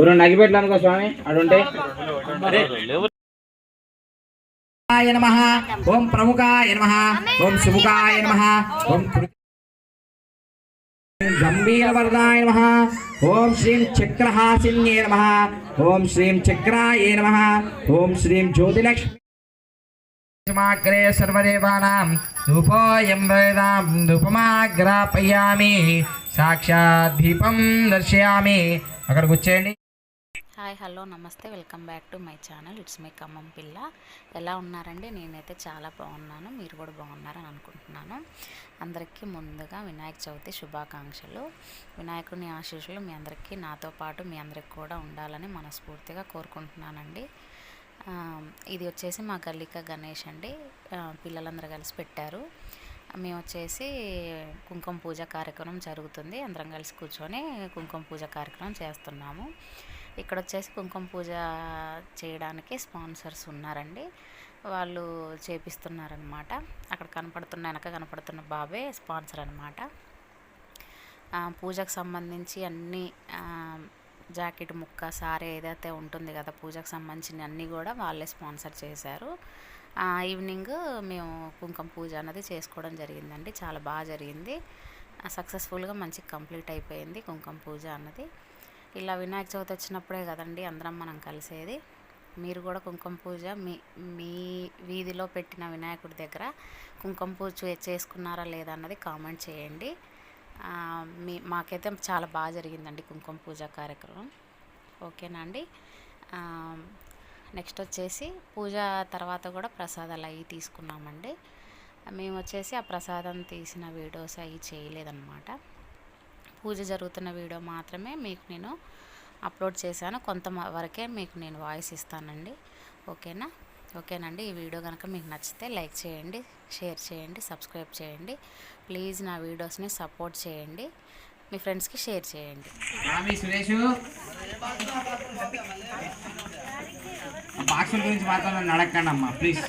ఊరు నగిపెట్లు అనుకో స్వామి అడుంటే. నమ. ఓం ప్రముఖాయ నమ. ఓం సుముఖాయ నమ. ఓం గంభీరవరదాయ నమ. ఓం శ్రీం చక్రహాసిన్యే నమ. ఓం శ్రీం చక్రాయ నమ. ఓం శ్రీం జ్యోతిలక్ష్మి సమాగ్రే సర్వదేవానాం ధూపోయం వేదాం ధూపమాగ్రాపయామి సాక్షాత్ దీపం దర్శయామి. అక్కడికి వచ్చేయండి. Hi hello namaste welcome back to my channel. It's my Khammam పిల్ల. ఎలా ఉన్నారండి? నేనైతే చాలా బాగున్నాను. మీరు కూడా బాగున్నారని అనుకుంటున్నాను. అందరికీ ముందుగా వినాయక చవితి శుభాకాంక్షలు. వినాయకుని ఆశీస్సులు మీ అందరికీ నాతో పాటు మీ అందరికి కూడా ఉండాలని మనస్ఫూర్తిగా కోరుకుంటున్నానండి. ఇది వచ్చేసి మా గల్లిక గణేష్ అండి. పిల్లలందరూ కలిసి పెట్టారు. మేము వచ్చేసి కుంకుమ పూజ కార్యక్రమం జరుగుతుంది. అందరం కలిసి కూర్చొని కుంకుమ పూజ కార్యక్రమం చేస్తున్నాము. ఇక్కడ వచ్చేసి కుంకుమ పూజ చేయడానికి స్పాన్సర్స్ ఉన్నారండి. వాళ్ళు చేపిస్తున్నారనమాట అక్కడ కనపడుతున్న వెనక కనపడుతున్న బాబే స్పాన్సర్ అనమాట పూజకు సంబంధించి అన్ని జాకెట్ ముక్క సారీ ఏదైతే ఉంటుంది కదా పూజకు సంబంధించిన అన్నీ కూడా వాళ్ళే స్పాన్సర్ చేశారు. ఆ, ఈవినింగ్ మేము కుంకుమ పూజ అన్నది చేసుకోవడం జరిగిందండి. చాలా బాగా జరిగింది. సక్సెస్ఫుల్గా మంచి కంప్లీట్ అయిపోయింది కుంకుమ పూజ అన్నది. ఇలా వినాయక చవితి వచ్చినప్పుడే కదండి అందరం మనం కలిసేది. మీరు కూడా కుంకుమ పూజ మీ మీ వీధిలో పెట్టిన వినాయకుడి దగ్గర కుంకుమ పూజ చే- చేసుకున్నారా లేదా అన్నది కామెంట్ చేయండి. మీ మాకైతే చాలా బాగా జరిగిందండి కుంకుమ పూజ కార్యక్రమం. ఓకేనా అండి? నెక్స్ట్ వచ్చేసి పూజ తర్వాత కూడా ప్రసాదాలు అవి తీసుకున్నామండి. మేము వచ్చేసి ఆ ప్రసాదం తీసిన వీడియోస్ అవి చేయలేదన్నమాట. పూజ జరుగుతున్న వీడియో మాత్రమే మీకు నేను అప్లోడ్ చేశాను. కొంత మ- వరకే మీకు నేను వాయిస్ ఇస్తానండి. ఓకేనా? ఓకేనండి ఈ వీడియో కనుక మీకు నచ్చితే లైక్ చేయండి షేర్ చేయండి సబ్స్క్రైబ్ చేయండి. ప్లీజ్ నా వీడియోస్ని సపోర్ట్ చేయండి. మీ ఫ్రెండ్స్కి షేర్ చేయండి. బాక్సుల గురించి మాత్రం నన్ను అడగండి అమ్మా ప్లీజ్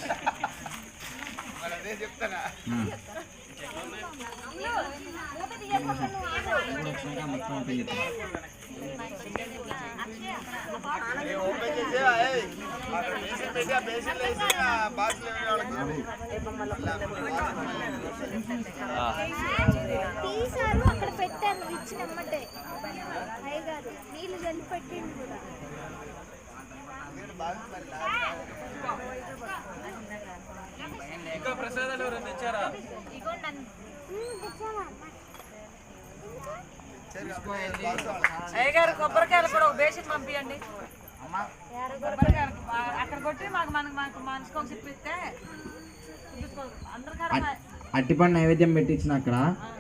తీసారు అక్కడ పెట్టాను ఇచ్చినమ్మటే అయ్యగారు నీళ్ళు చల్లి పెట్టిండు కూడా అయ్యగారు కొబ్బరికాయలు కూడా ఒక బేసిన్ పంపించండి అక్కడ కొట్టి మాకు మనకు మాకు మనిషికి ఒక సిప్ ఇస్తే అందరికాడ అట్టిపండు నైవేద్యం పెట్టించిన అక్కడ.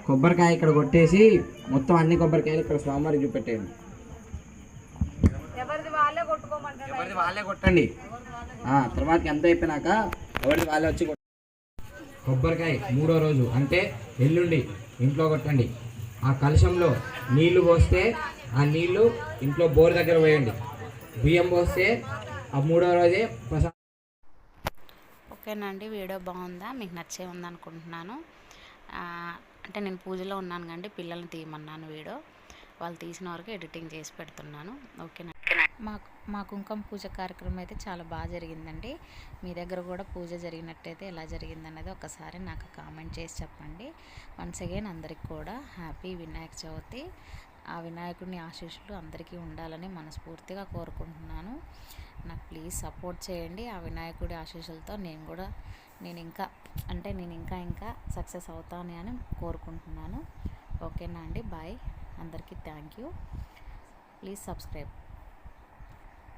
కొబ్బరికాయ ఇక్కడ కొట్టేసి మొత్తం అన్ని కొబ్బరికాయలు ఇక్కడ స్వామివారికి చూపెట్టేయండి. ఎవరిది వాళ్ళే కొట్టుకోమంటారు? ఎవరిది వాళ్ళే కొట్టండి. ఆ, తర్వాతకి ఎంత అయిపోయినాక ఎవరిది వాళ్ళే వచ్చి కొబ్బరికాయ మూడో రోజు అంటే ఎల్లుండి ఇంట్లో కొట్టండి. ఆ కలశంలో నీళ్ళు పోస్తే ఆ నీళ్ళు ఇంట్లో బోర్ దగ్గర పోయండి. బియ్యం పోస్తే ఆ మూడో రోజే ప్రసాదం ఓకేనండి వీడియో బాగుందా? మీకు నచ్చే ఉంది అనుకుంటున్నాను అంటే నేను పూజలో ఉన్నాను కండి పిల్లల్ని తీయమన్నాను వీడియో. వాళ్ళు తీసిన వరకు ఎడిటింగ్ చేసి పెడుతున్నాను. ఓకేనా? మా మా కుంకుమ పూజ కార్యక్రమం అయితే చాలా బాగా జరిగిందండి. మీ దగ్గర కూడా పూజ జరిగినట్టయితే ఎలా జరిగిందనేది ఒకసారి నాకు కామెంట్ చేసి చెప్పండి. వన్స్ అగైన్ అందరికి కూడా హ్యాపీ వినాయక చవితి. ఆ వినాయకుడిని ఆశీస్సులు అందరికీ ఉండాలని మనస్ఫూర్తిగా కోరుకుంటున్నాను. నాకు ప్లీజ్ సపోర్ట్ చేయండి. ఆ వినాయకుడి ఆశీస్సులతో నేను కూడా నేను ఇంకా అంటే నేను ఇంకా ఇంకా సక్సెస్ అవుతాను అని కోరుకుంటున్నాను. ఓకేనా అండి? బాయ్. అందరికీ థ్యాంక్ యూ. Please subscribe.